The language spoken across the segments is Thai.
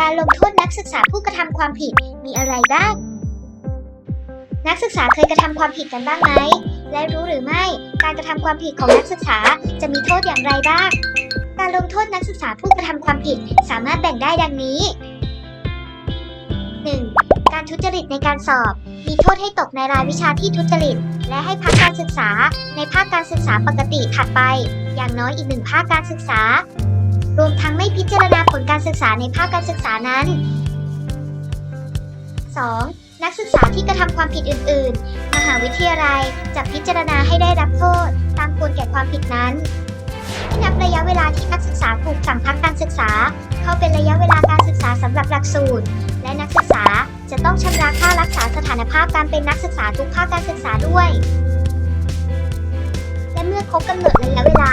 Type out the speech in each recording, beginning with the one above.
การลงโทษนักศึกษาผู้กระทำความผิดมีอะไรบ้าง นักศึกษาเคยกระทำความผิดกันบ้างไหม และรู้หรือไม่ การกระทำความผิดของนักศึกษาจะมีโทษอย่างไรบ้าง การลงโทษนักศึกษาผู้กระทำความผิดสามารถแบ่งได้ดังนี้ 1. การทุจริตในการสอบ มีโทษให้ตกในรายวิชาที่ทุจริต และให้พักการศึกษาในภาคการศึกษาปกติถัดไป อย่างน้อยอีกหนึ่งภาคการศึกษา รวมทั้งไม่พิจารณาผลการศึกษาในภาคการศึกษานั้น 2. นักศึกษาที่กระทำความผิดอื่น ๆ มหาวิทยาลัยจะพิจารณาให้ได้รับโทษ ตามควรแก่ความผิดนั้นให้นับระยะเวลาที่นักศึกษาถูกสั่งพักการศึกษา เข้าเป็นระยะเวลาการศึกษาสำหรับหลักสูตร และนักศึกษาจะต้องชำระค่ารักษาสถานภาพการเป็นนักศึกษาทุกภาคการศึกษาด้วย และเมื่อครบกำหนดระยะเวลา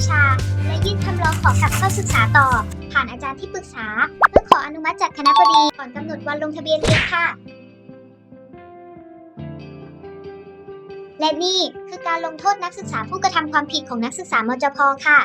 วิชา และยื่นคำร้องขอกลับเข้าศึกษาต่อ ผ่านอาจารย์ที่ปรึกษา เพื่อขออนุมัติจากคณะบดีก่อนกำหนดวันลงทะเบียนเรียนค่ะ และนี่คือการลงโทษนักศึกษาผู้กระทำความผิดของนักศึกษามจพค่ะ